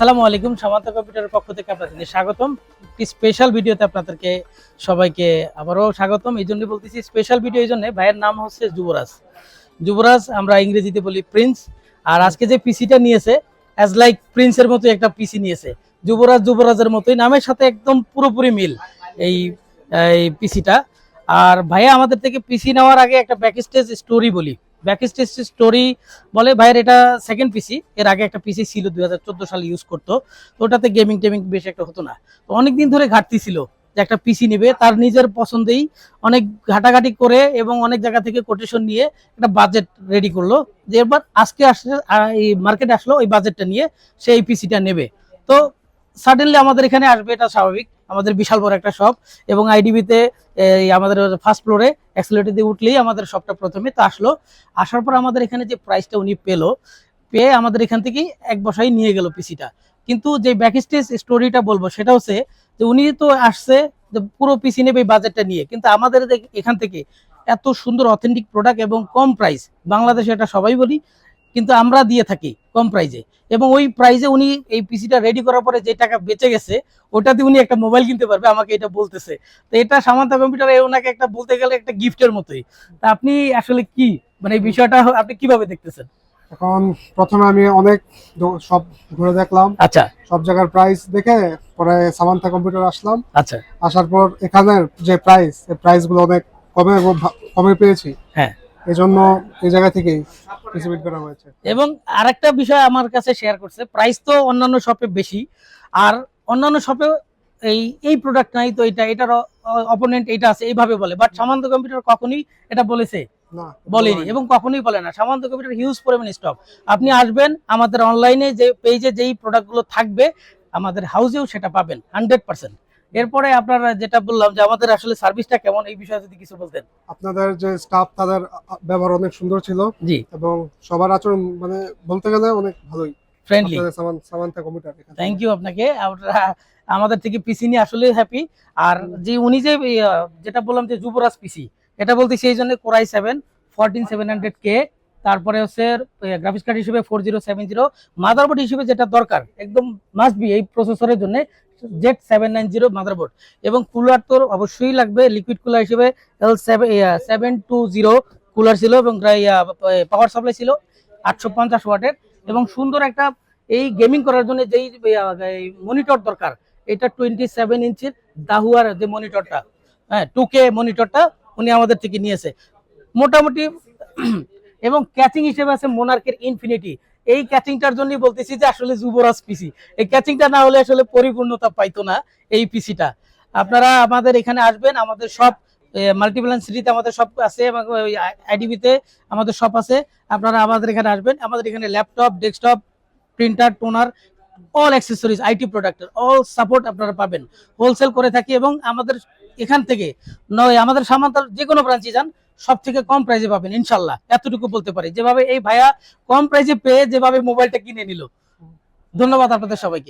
আসসালামু আলাইকুম, সমান্ত কম্পিউটারের পক্ষ থেকে আপনাদের স্বাগতম। একটি স্পেশাল ভিডিওতে আপনাদেরকে সবাইকে আবারও স্বাগতম। এই জন্য বলতেছি স্পেশাল ভিডিও এই জন্য ভাইয়ের নাম হচ্ছে যুবরাজ। যুবরাজ, আমরা ইংরেজিতে বলি প্রিন্স আর আজকে যে পিসিটা নিয়েছে অ্যাজ লাইক প্রিন্সের মতো একটা পিসি নিয়েছে। যুবরাজ যুবরাজের মতোই, নামের সাথে একদম পুরোপুরি মিল এই এই পিসিটা আর ভাইয়া, আমাদের থেকে পিসি নেওয়ার আগে একটা ব্যাক স্টেজ স্টোরি বলি। ব্যাক স্টেজ স্টোরি বলে, ভাইয়ের এটা সেকেন্ড পিসি এর আগে একটা পিসি ছিল দু হাজার চোদ্দ সালে ইউজ করতো। তো ওটাতে গেমিং টেমিং বেশি একটা হতো না। তো অনেকদিন ধরে ঘাটতি ছিল যে একটা পিসি নেবে। তার নিজের পছন্দেই অনেক ঘাটাঘাটি করে এবং অনেক জায়গা থেকে কোটেশন নিয়ে একটা বাজেট রেডি করল। যে এবার আজকে আসলে এই মার্কেটে আসলো, ওই বাজেটটা নিয়ে সে এই পিসিটা নেবে। তো সাডেনলি আমাদের এখানে আসবে, এটা স্বাভাবিক। আমাদের বিশাল বড় একটা শপ এবং আইডিবিতে আমাদের ফার্স্ট ফ্লোরে অ্যাক্সিলেটর দিয়ে উঠলেই আমাদের শপটা প্রথমে তো আসলো। আসার পর আমাদের এখানে যে প্রাইসটা উনি পেল, পেয়ে আমাদের এখান থেকেই এক বসাই নিয়ে গেল পিসিটা কিন্তু যে ব্যাক স্টেজ স্টোরিটা বলব, সেটা হচ্ছে যে উনি তো আসছে যে পুরো পিসি নেবে বাজেটটা নিয়ে। কিন্তু আমাদের এখান থেকে এত সুন্দর অথেন্টিক প্রোডাক্ট এবং কম প্রাইস বাংলাদেশে এটা সবাই বলি কিন্তু আমরা দিয়ে থাকি কম প্রাইজে এবং ওই প্রাইজে উনি এই পিসিটা রেডি করার পরে যে টাকা বেঁচে গেছে ওটাতে উনি একটা মোবাইল কিনতে পারবে আমাকে এটা বলতেছে। তো এটা সামান্তা কম্পিউটারে ওনাকে একটা বলতে গেলে একটা গিফটের মতোই। তা আপনি আসলে কি? মানে এই বিষয়টা আপনি কীভাবে দেখতেছেন? এখন প্রথমে আমি অনেক সব ঘুরে দেখলাম। আচ্ছা। সব জায়গার প্রাইস দেখে পরে সামান্তা কম্পিউটার আসলাম। আচ্ছা। আসার পর এখানের যে প্রাইস এই প্রাইসগুলো অনেক কমে কমে পেয়েছি। হ্যাঁ। এই জন্য এই জায়গা থেকেই ডিস্ট্রিবিউট করা হয়েছে। এবং আরেকটা বিষয় আমার কাছে শেয়ার করছে প্রাইস তো অন্যান্য শপে বেশি আর অন্যান্য শপে এই এই প্রোডাক্ট নাই তো এটা এটার অপোনেন্ট এটা আছে এইভাবে বলে। বাট সামান্ত কম্পিউটার কখনোই এটা বলেছে? বলেনি এবং কখনোই বলে না। সামান্ত কম্পিউটার হিউজ পরিমাণ স্টক আপনি আসবেন আমাদের অনলাইনে যে পেজে যেই প্রোডাক্টগুলো থাকবে আমাদের হাউসেও সেটা পাবেন হান্ড্রেড পার্সেন্ট এরপরে আপনারা যেটা বললাম যে আমাদের আসলে সার্ভিসটা কেমন এই বিষয়ে যদি কিছু বলতেন। আপনাদের যে স্টাফ তাদের ব্যবহার অনেক সুন্দর ছিল জি। এবং সবার আচরণ মানে বলতে গেলে অনেক ভালোই। Friendly Samanta computer. Thank you আপনাকে। আমরা আমাদের থেকে পিসি নিয়ে আসলে হ্যাপি আর যে উনি যে যেটা বললাম যে যুবরাজ পিসি এটা বলতে সেই জন্য core I seven fourteen seven hundred কে তারপরে হচ্ছে গ্রাফিক্স কার্ড হিসেবে four zero seven zero motherboard হিসেবে যেটা দরকার, একদম মাস্ট বি এই প্রসেসরের জন্য Z seven nine zero motherboard এবং কুলার তো অবশ্যই লাগবে লিকুইড কুলার হিসেবে L seven seven two zero cooler ছিল এবং পাওয়ার সাপ্লাই ছিল, আটশো পঞ্চাশ ওয়াটের। এবং সুন্দর একটা এই গেমিং করার জন্য যেই মনিটর দরকার, এটা টোয়েন্টি সেভেন ইঞ্চির দাহুয়ার যে মনিটরটা হ্যাঁ টু কে মনিটরটা উনি আমাদের থেকে নিয়েছে। মোটামুটি এবং ক্যাচিং হিসেবে আছে মোনার্কের ইনফিনিটি। এই ক্যাচিংটার জন্যই বলতেছি যে আসলে যুবরাজ পিসি। এই ক্যাচিংটা না হলে আসলে পরিপূর্ণতা পাইতো না এই পিসিটা। আপনারা আমাদের এখানে আসবেন, আমাদের সব মাল্টিপ্লান সিটিতে আমাদের সব আছে এবং আইডিবিতে আমাদের সব আছে। আপনারা আমাদের এখানে আসবেন, আমাদের এখানে laptop, desktop, printer, toner all accessories IT প্রোডাক্টের অল সাপোর্ট আপনারা পাবেন। হোলসেল করে থাকি এবং আমাদের এখান থেকে, নয়, আমাদের সামান্তার যে কোনো ব্রাঞ্চে যান সব থেকে কম প্রাইসে পাবেন, ইনশাল্লাহ। এতটুকু বলতে পারি। যেভাবে এই ভাইয়া কম প্রাইসে পেয়ে যেভাবে মোবাইলটা কিনে নিল। ধন্যবাদ আপনাদের সবাইকে।